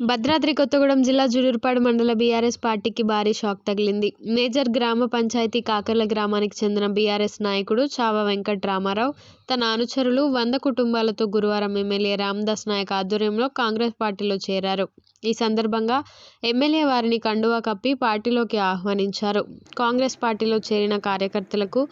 భద్రాద్రి కొత్తగూడెం జిల్లా జులూరుపాడు మండల బీఆర్ఎస్ పార్టీకి భారీ షాక్ తగిలింది. మేజర్ గ్రామ పంచాయతీ కాకర్ల గ్రామానికి చెందిన బీఆర్ఎస్ నాయకుడు చావ వెంకట్ రామారావు తన అనుచరులు వంద కుటుంబాలతో గురువారం ఎమ్మెల్యే రామదాస్ నాయక్ ఆధ్వర్యంలో కాంగ్రెస్ పార్టీలో చేరారు. ఈ సందర్భంగా ఎమ్మెల్యే వారిని కండువా కప్పి పార్టీలోకి ఆహ్వానించారు. కాంగ్రెస్ పార్టీలో చేరిన కార్యకర్తలకు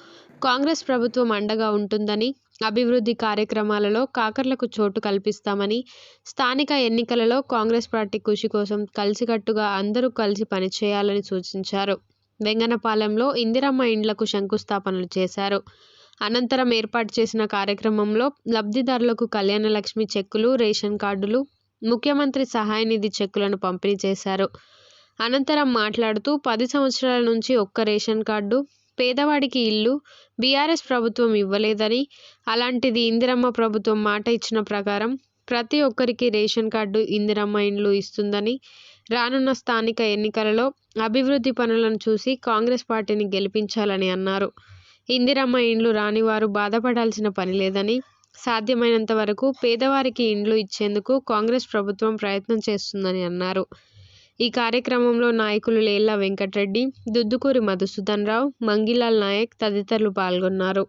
కాంగ్రెస్ ప్రభుత్వం అండగా ఉంటుందని అభివృద్ధి కార్యక్రమాలలో కాకర్లకు చోటు కల్పిస్తామని స్థానిక ఎన్నికలలో కాంగ్రెస్ పార్టీ కృషి కోసం కలిసికట్టుగా అందరూ కలిసి పనిచేయాలని సూచించారు. వెంగనపాలెంలో ఇందిరమ్మ ఇండ్లకు శంకుస్థాపనలు చేశారు. అనంతరం ఏర్పాటు చేసిన కార్యక్రమంలో లబ్ధిదారులకు కళ్యాణలక్ష్మి చెక్కులు రేషన్ కార్డులు ముఖ్యమంత్రి సహాయ నిధి చెక్కులను పంపిణీ చేశారు. అనంతరం మాట్లాడుతూ పది సంవత్సరాల నుంచి ఒక్క రేషన్ కార్డు పేదవాడికి ఇల్లు బీఆర్ఎస్ ప్రభుత్వం ఇవ్వలేదని అలాంటిది ఇందిరమ్మ ప్రభుత్వం మాట ఇచ్చిన ప్రకారం ప్రతి ఒక్కరికి రేషన్ కార్డు ఇందిరమ్మ ఇండ్లు ఇస్తుందని రానున్న స్థానిక ఎన్నికలలో అభివృద్ధి పనులను చూసి కాంగ్రెస్ పార్టీని గెలిపించాలని అన్నారు. ఇందిరమ్మ ఇండ్లు రాని వారు బాధపడాల్సిన పని లేదని సాధ్యమైనంత వరకు పేదవారికి ఇండ్లు ఇచ్చేందుకు కాంగ్రెస్ ప్రభుత్వం ప్రయత్నం చేస్తుందని అన్నారు. ఈ కార్యక్రమంలో నాయకులు లేళ్ళ వెంకటరెడ్డి దుద్దుకూరి మధుసూదన్ రావు మంగిలాల్ నాయక్ తదితరులు పాల్గొన్నారు.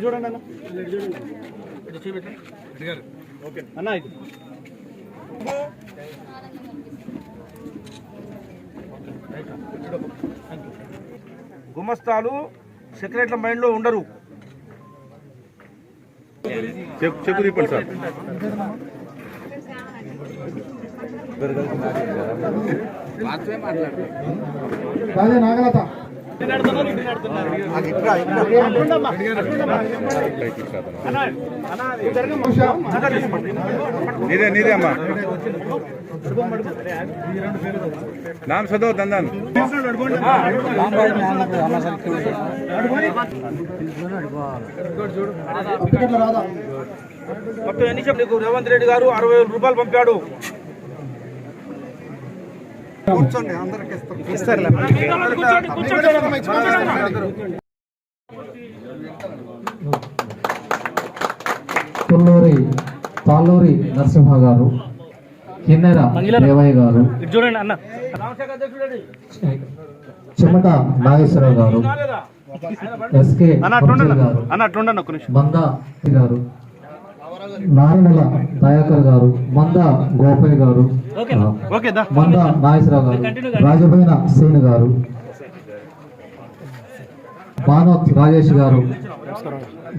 ఇటు చూడండి అన్న. ఓకే. అన్న ఇది. గుమస్తాలు సెక్రటరీ మైండ్లో ఉండరు. చెక్ తిప్పండి సార్. నాగలత. నీదే నీదే అమ్మా. నామ చదువు దందాన్. మొత్తం ఎన్ని చెప్పు రేవంత్ రెడ్డి గారు అరవై రూపాయలు పంపాడు. తుల్లూరి తాళ్ళూరి నరసింహ గారు కిన్నెర దేవయ్య గారు చెమట నాగేశ్వరరావు గారు ఎస్కే గారు మంద గారు నారాయణల దయాకర్ గారు మంద గోపయ్య గారు మంద నాగేశ్వరరావు గారు రాజబోయిన శ్రీను గారు బానోత్ రాజేష్ గారు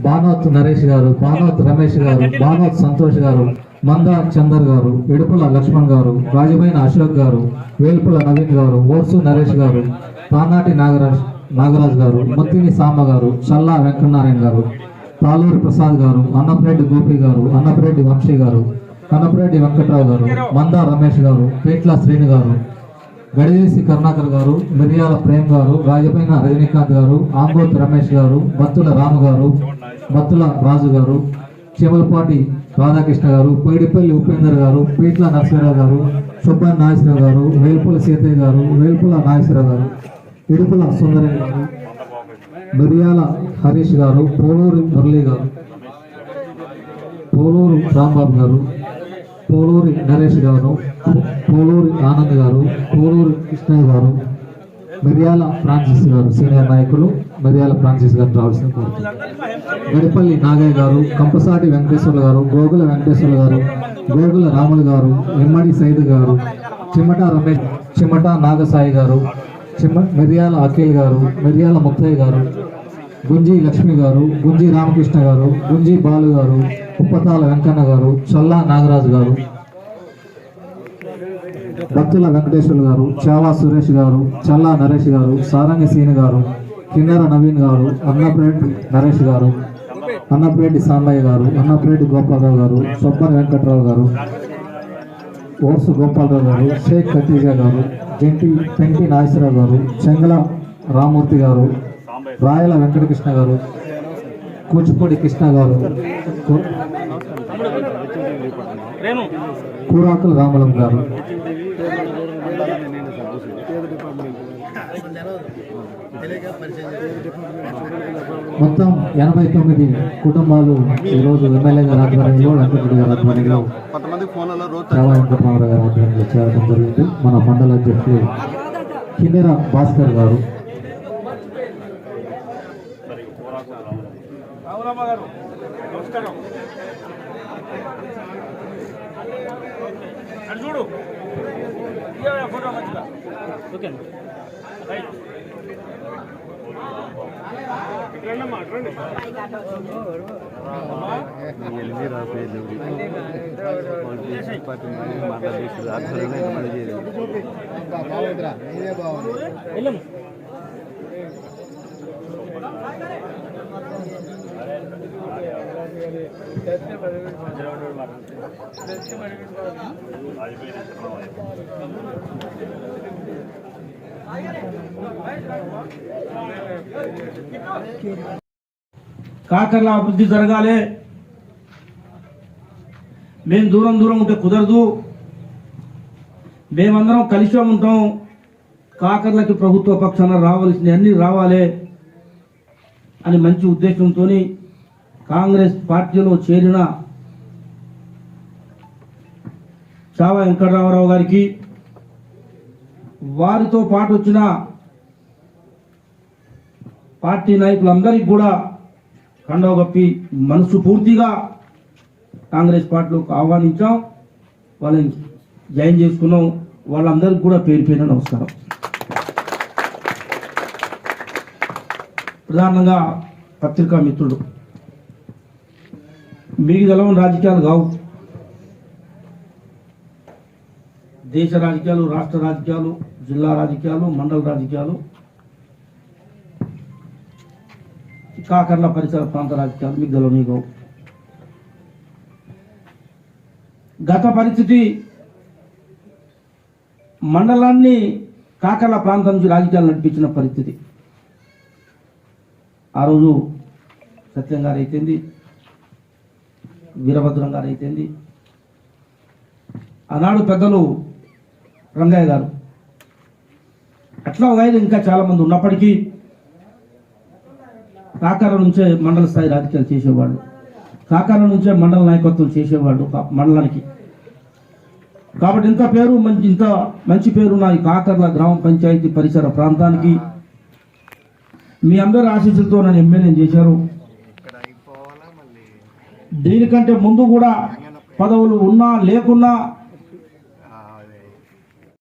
బానోత్ నరేష్ గారు బానోత్ రమేష్ గారు బానోత్ సంతోష్ గారు మంద చందర్ గారు ఇడుపుల లక్ష్మణ్ గారు రాజబోయిన అశోక్ గారు వేల్పుల నవీన్ గారు ఓర్సు నరేష్ గారు తానాటి నాగరాజ్ నాగరాజ్ గారు మొత్తిని సాంబ గారు చల్లా వెంకటనారాయణ గారు. తాలూరి ప్రసాద్ గారు అన్నపరెడ్డి గోపి గారు అన్నపరెడ్డి వంశీ గారు కన్నపరెడ్డి వెంకట్రావు గారు మంద రమేష్ గారు పేట్ల శ్రీను గారు గడిదేసి కరుణాకర్ గారు మిరియాల ప్రేమ్ గారు రాజపైన రజనీకాంత్ గారు ఆంబోత్ రమేష్ గారు బత్తుల రాము గారు బత్తుల రాజు గారు చెమలపాటి రాధాకృష్ణ గారు పైడిపల్లి ఉపేందర్ గారు పీట్ల నరసింహరావు గారు సుబ్బన్ నాగేశ్వరరావు గారు వేల్పుల సీతయ్య గారు వేల్పుల నాగేశ్వరరావు గారు ఇడుపుల సుందరయ్య గారు మిరియాల హరీష్ గారు పోలూరి మురళి గారు పోలూరు రాంబాబు గారు పోలూరి నరేష్ గారు పోలూరి ఆనంద్ గారు పోలూరి కృష్ణయ్య గారు మిరియాల ఫ్రాన్సిస్ గారు సీనియర్ నాయకులు మిరియాల ఫ్రాన్సిస్ గారు రావాల్సిన కోరుతున్నాను గడిపల్లి నాగయ్య గారు కంపసాటి వెంకటేశ్వర్లు గారు గోగుల వెంకటేశ్వర్లు గారు గోగుల రాములు గారు ఎమ్మడి సైద్ గారు చిమట రమేష్ చిమట నాగసాయి గారు చిమ్మ మిరియాల అఖిల్ గారు మిరియాల ముత్తయ్య గారు గుంజీ లక్ష్మి గారు గుంజీ రామకృష్ణ గారు గుంజీ బాలు గారు ఉప్పతాల వెంకన్న గారు చల్లా నాగరాజు గారు భక్తుల వెంకటేశ్వర్లు గారు చావా సురేష్ గారు చల్లా నరేష్ గారు సారంగి సీని గారు కిన్నెర నవీన్ గారు అన్నపేటి నరేష్ గారు అన్నపేటి సాంబయ్య గారు అన్నపేటి గోపాలరావు గారు సొప్పన వెంకట్రావు గారు ఓర్సు గోపాలరావు గారు షేక్ కతీజా గారు జంటి పెంకి నాగేశ్వరరావు గారు చెంగల రామూర్తి గారు రాయల వెంకటకృష్ణ గారు కూచిపూడి కృష్ణ గారు కూరాకుల రామలం గారు మొత్తం ఎనభై తొమ్మిది కుటుంబాలు ఈరోజు ఎమ్మెల్యే గారి ఆధ్వర్యంలో వెంకటరెడ్డి గారి ఆధ్వర్యంలో కొంతమంది ఫోన్లలో రోజు రావా వెంకటరామరావు గారి ఆధ్వర్యంలో చేరడం జరిగింది. మన మండల అధ్యక్షులు కిన్నెర భాస్కర్ గారు. చూడు. ఇయ్యవయ్యా ఫోటో మంచిగా. Okay right. ఇట్లండమ్మా అట్లండి వెళ్ళము కాకర్ల అభివృద్ధి జరగాలి. మేము దూరం దూరం ఉంటే కుదరదు. మేమందరం కలిసి ఉంటాం. కాకర్లకి ప్రభుత్వ పక్షాన రావాల్సినవి అన్నీ రావాలి అని మంచి ఉద్దేశంతో కాంగ్రెస్ పార్టీలో చేరిన చావా వెంకటరామారావు గారికి వారితో పాటు వచ్చిన పార్టీ నాయకులందరికీ కూడా కండవ కప్పి మనసు పూర్తిగా కాంగ్రెస్ పార్టీలోకి ఆహ్వానించాం. వాళ్ళని జాయిన్ చేసుకున్నాం. వాళ్ళందరికీ కూడా పేరు పేరు నమస్కారం. ప్రధానంగా పత్రికా మిత్రులు మీకు తెలవని రాజకీయాలు కావు. దేశ రాజకీయాలు రాష్ట్ర రాజకీయాలు జిల్లా రాజకీయాలు మండల రాజకీయాలు కాకర్ల పరిసర ప్రాంత రాజకీయాలు మీకు తెలవని గత పరిస్థితి మండలాన్ని కాకర్ల ప్రాంతం నుంచి రాజకీయాలు నడిపించిన పరిస్థితి. ఆ రోజు సత్యం గారు అయితేంది వీరభద్రం గారు అయితేంది ఆనాడు పెద్దలు రంగయ్య గారు. అట్లా ఒక ఇంకా చాలామంది ఉన్నప్పటికీ కాకార నుంచే మండల స్థాయి రాజకీయాలు చేసేవాళ్ళు. కాకార నుంచే మండల నాయకత్వం చేసేవాళ్ళు మండలానికి. కాబట్టి ఇంత పేరు మంచి ఇంత మంచి పేరు నా ఈ కాకర్ల గ్రామ పంచాయతీ పరిసర ప్రాంతానికి మీ అందరి ఆశీస్సులతో నన్ను ఎమ్మెల్యే చేశారు. దీనికంటే ముందు కూడా పదవులు ఉన్నా లేకున్నా